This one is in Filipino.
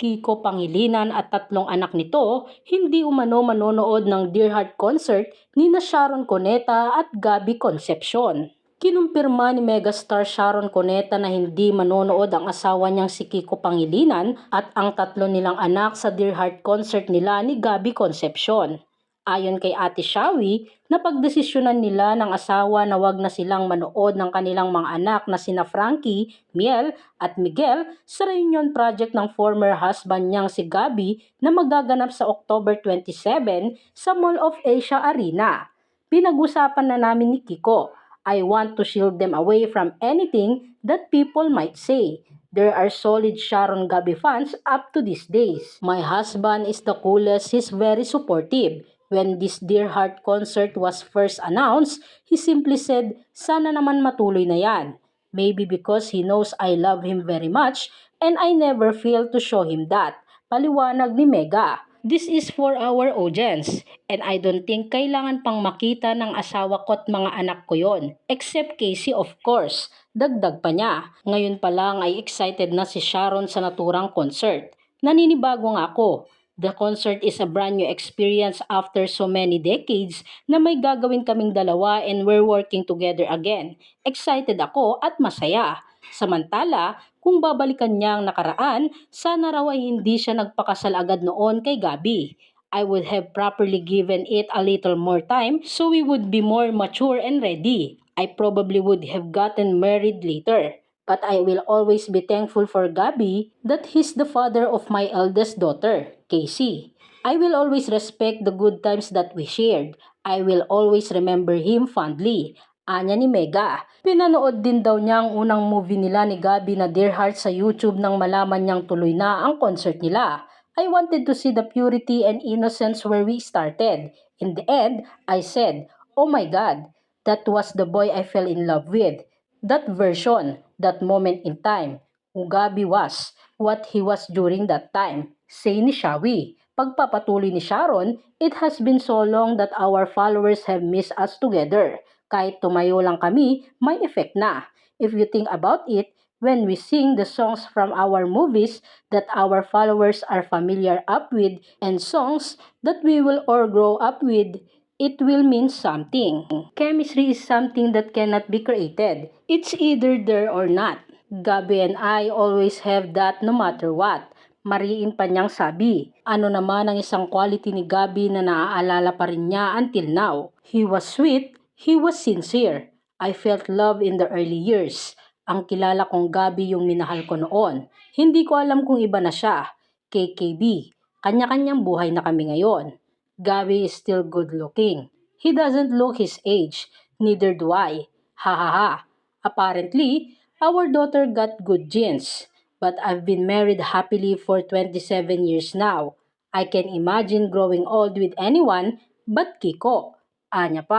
Kiko Pangilinan at tatlong anak nito, hindi umano manonood ng Dear Heart concert ni na Sharon Cuneta at Gabby Concepcion. Kinumpirma ni megastar Sharon Cuneta na hindi manonood ang asawa niyang si Kiko Pangilinan at ang tatlo nilang anak sa Dear Heart concert nila ni Gabby Concepcion. Ayon kay Ate Shawi, napagdesisyonan nila ng asawa na wag na silang manood ng kanilang mga anak na sina Frankie, Miel at Miguel sa reunion project ng former husband niyang si Gabby na magaganap sa October 27 sa Mall of Asia Arena. Pinag-usapan na namin ni Kiko, I want to shield them away from anything that people might say. There are solid Sharon Gabi fans up to these days. My husband is the coolest, he's very supportive. When this Dear Heart concert was first announced, he simply said, sana naman matuloy na yan. Maybe because he knows I love him very much and I never fail to show him that. Paliwanag ni Mega. This is for our audience and I don't think kailangan pang makita ng asawa ko mga anak ko yon. Except Casey of course. Dagdag pa niya. Ngayon pa lang ay excited na si Sharon sa naturang concert. Naninibago nga ako. The concert is a brand new experience after so many decades na may gagawin kaming dalawa and we're working together again. Excited ako at masaya. Samantala, kung babalikan niya ang nakaraan, sana raw ay hindi siya nagpakasal agad noon kay Gabi. I would have properly given it a little more time so we would be more mature and ready. I probably would have gotten married later. But I will always be thankful for Gabi that he's the father of my eldest daughter, Casey. I will always respect the good times that we shared. I will always remember him fondly. Anya ni Mega. Pinanood din daw niya ang unang movie nila ni Gabi na Dear Heart sa YouTube nang malaman niyang tuloy na ang concert nila. I wanted to see the purity and innocence where we started. In the end, I said, Oh my God, that was the boy I fell in love with. That version, that moment in time, who Gabi was, what he was during that time. Say ni Shawi. Pagpapatuloy ni Sharon, it has been so long that our followers have missed us together. Kahit tumayo lang kami, may effect na. If you think about it, when we sing the songs from our movies that our followers are familiar up with and songs that we will all grow up with, it will mean something. Chemistry is something that cannot be created. It's either there or not. Gabi and I always have that no matter what. Mariin pa niyang sabi. Ano naman ang isang quality ni Gabi na naaalala pa rin niya until now. He was sweet, he was sincere. I felt love in the early years. Ang kilala kong Gabi yung minahal ko noon. Hindi ko alam kung iba na siya. KKB. Kanya-kanyang buhay na kami ngayon. Gabi is still good looking. He doesn't look his age. Neither do I. Ha ha ha. Apparently, our daughter got good genes. But I've been married happily for 27 years now. I can imagine growing old with anyone but Kiko. Anya pa.